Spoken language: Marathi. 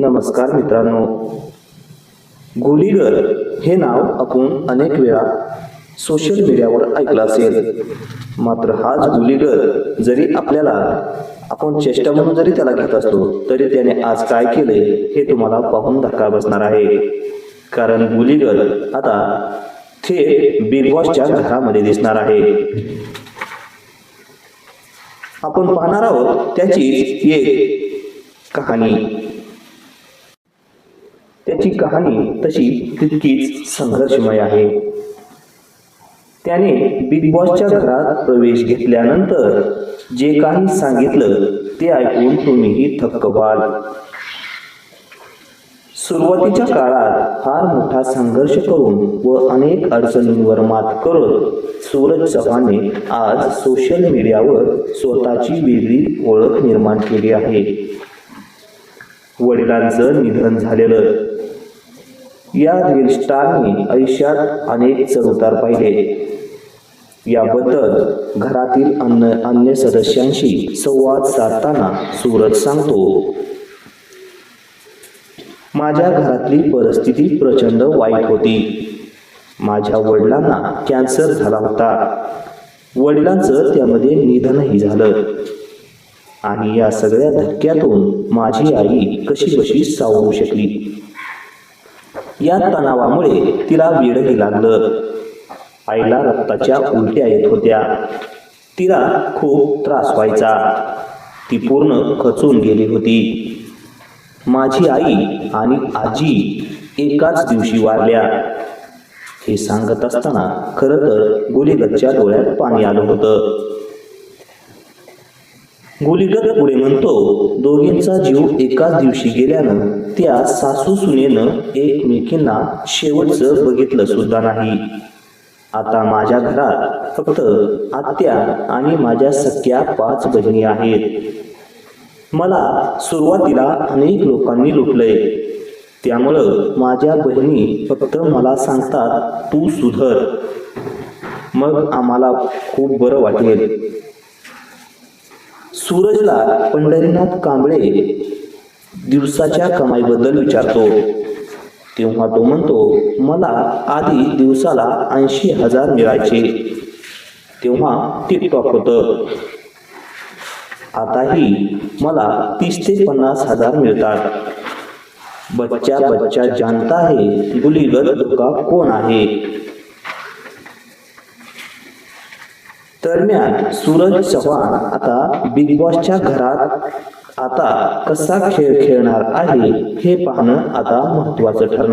नमस्कार मित्रांनो. गुलीगर हे नाव आपण अनेक वेळा सोशल मीडियावर ऐकलं असेल. मात्र हाच गुलीगर जरी आपल्याला आपण चेष्टा म्हणून जरी त्याला घेत असतो तरी त्याने आज काय केले हे तुम्हाला पाहून धक्का बसणार आहे. कारण गुलीगर आता थेट बिग बॉसच्या घरामध्ये दिसणार आहे. आपण पाहणार आहोत त्याची एक कहाणी. त्याची कहाणी तशी तितकीच संघर्षमय आहे. त्याने बिग बॉसच्या घरात प्रवेश घेतल्यानंतर जे काही सांगितलं ते ऐकून तुम्हीही थक्क व्हाल. सुरुवातीच्या काळात फार मोठा संघर्ष करून व अनेक अडचणींवर मात करत सूरज चव्हाणने आज सोशल मीडियावर स्वतःची वेगळी ओळख निर्माण केली आहे. वडिलांचं निधन झालेलं या रील आयुष्यात अनेक चढउतार पाहिले. याबद्दल घरातील अन्य अन्य सदस्यांशी संवाद साधताना सूरज सांगतो. माझ्या घरातली परिस्थिती प्रचंड वाईट होती. माझ्या वडिलांना कॅन्सर झाला होता. वडिलांचं त्यामध्ये निधनही झालं. आणि या सगळ्या धक्क्यातून माझी आई कशी कशी सावरू शकली? या तणावामुळे तिला वेडही लागलं. आईला रक्ताच्या उलट्या येत होत्या. तिला खूप त्रास व्हायचा. ती पूर्ण खचून गेली होती. माझी आई आणि आजी एकाच दिवशी वारल्या. हे सांगत असताना खरं तर गुलीगतच्या डोळ्यात पाणी आलं होतं. गुलीगत पुढे म्हणतो दोघींचा जीव एकाच दिवशी गेल्यानं त्या सासू सुनेनं एकमेकींना शेवटचं बघितलं सुद्धा नाही. आता माझ्या घरात फक्त आत्या आणि माझ्या सख्या पाच बहिणी आहेत. मला सुरुवातीला अनेक लोकांनी लुटलंय. त्यामुळं माझ्या बहिणी फक्त मला सांगतात तू सुधर. मग आम्हाला खूप बरं वाटेल. सूरजला पंढरीनाथ कांबळे दिवसाच्या कमाईबद्दल विचारतो. तेव्हा तो म्हणतो मला आधी दिवसाला ऐंशी हजार मिळायचे. तेव्हा टिकटॉक होतं. आताही मला तीस ते पन्नास हजार मिळतात. बच्चा बच्चा जानता है गुलीगत का कोण आहे? दरम्यान सूरज चव्हाण आता बिग बॉसच्या घरात आता कसा खेळ खेळणार आहे हे पाहणं आता महत्वाचं ठरणार.